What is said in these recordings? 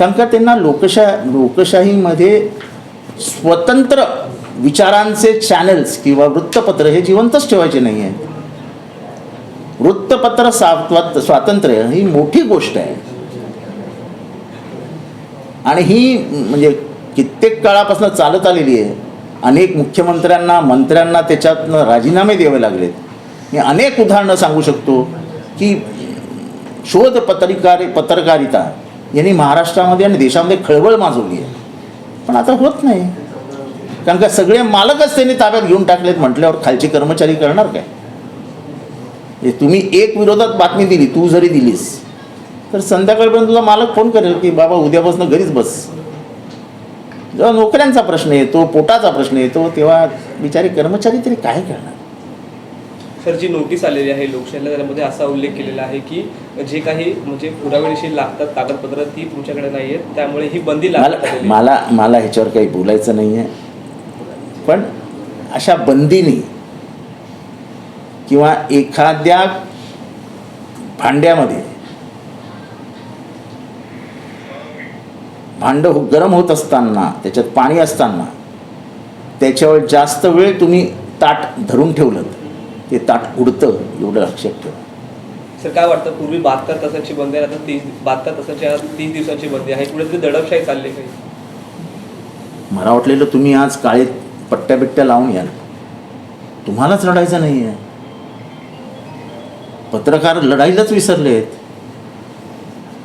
कारण का त्यांना लोकशा लोकशाहीमध्ये स्वतंत्र विचारांचे चॅनल्स किंवा वृत्तपत्र हे जिवंतच ठेवायचे नाही आहे वृत्तपत्र सात्व- स्वातंत्र्य ही मोठी गोष्ट आहे. आणि ही म्हणजे कित्येक काळापासून चालत आलेली आहे. अनेक मुख्यमंत्र्यांना मंत्र्यांना त्याच्यातनं राजीनामे द्यावे लागलेत. मी अनेक उदाहरणं सांगू शकतो की शोध पत्रिकार पत्रकारिता यांनी महाराष्ट्रामध्ये आणि देशामध्ये खळबळ माजवली आहे. पण आता होत नाही. कारण का सगळे मालकच त्यांनी ताब्यात घेऊन टाकलेत म्हटल्यावर खालचे कर्मचारी करणार काय? हे तुम्ही एक विरोधात बातमी दिली तू जरी दिलीस तर संध्याकाळपर्यंत तुझा मालक फोन करेल की बाबा उद्यापासून घरीच बस. जेव्हा नोकऱ्यांचा प्रश्न येतो पोटाचा प्रश्न येतो तेव्हा बिचारे कर्मचारी तरी काय करणार? सर जी नोटीस आलेली आहे लोकशाहीला त्यामध्ये असा उल्लेख केलेला आहे की जे काही म्हणजे पुरावेशी लागतात कागदपत्र ती तुमच्याकडे नाही आहेत. त्यामुळे ही बंदी. मला मला ह्याच्यावर काही बोलायचं नाही आहे पण अशा बंदीने किंवा एखाद्या भांड्यामध्ये भांडं हो- गरम होत असताना त्याच्यात पाणी असताना त्याच्यावर जास्त वेळ तुम्ही ताट धरून ठेवलं ते ताट उडतं एवढं लक्षात ठेवा. सर काय वाटतं पूर्वी बहात्तर तासाची बंदी आहे आता तीस बहात्तर तासाच्या तीस दिवसाची बंदी आहे. कुठेतरी दडपशाही चालली काही मला वाटलेलं तुम्ही आज काळे पट्ट्या बिट्ट्या लावून याल तुम्हालाच लढायचं नाही आहे. पत्रकार लढाईलाच विसरलेत.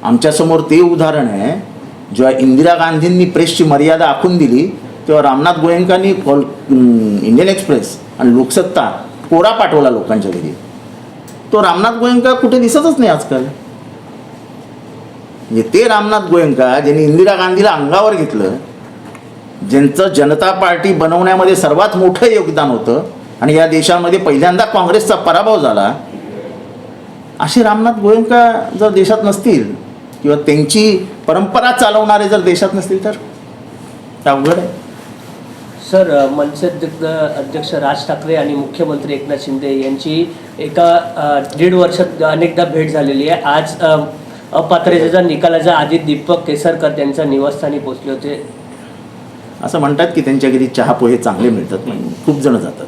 आमच्यासमोर ते उदाहरण आहे जेव्हा इंदिरा गांधींनी प्रेसची मर्यादा आखून दिली तेव्हा रामनाथ गोयंकांनी कॉल इंडियन एक्सप्रेस आणि लोकसत्ता कोरा पाठवला लोकांच्या घरी. तो रामनाथ गोयंका कुठे दिसतच नाही आजकाल. म्हणजे ते रामनाथ गोयंका ज्यांनी इंदिरा गांधीला अंगावर घेतलं ज्यांचं जनता पार्टी बनवण्यामध्ये सर्वात मोठं योगदान होतं आणि या देशामध्ये पहिल्यांदा काँग्रेसचा पराभव झाला असे रामनाथ गोयंका जर देशात नसतील किंवा त्यांची परंपरा चालवणारे जर देशात नसतील तर? अवघड आहे. सर मनसे अध्यक्ष अध्यक्ष राज ठाकरे आणि मुख्यमंत्री एकनाथ शिंदे यांची एका दीड वर्षात अनेकदा भेट झालेली आहे. आज अपात्रतेचा निकालाच्या आधी दीपक केसरकर त्यांच्या निवासस्थानी पोहोचले होते. असं म्हणतात की त्यांच्या घरी चहा पोहे चांगले मिळतात खूप जण जातात.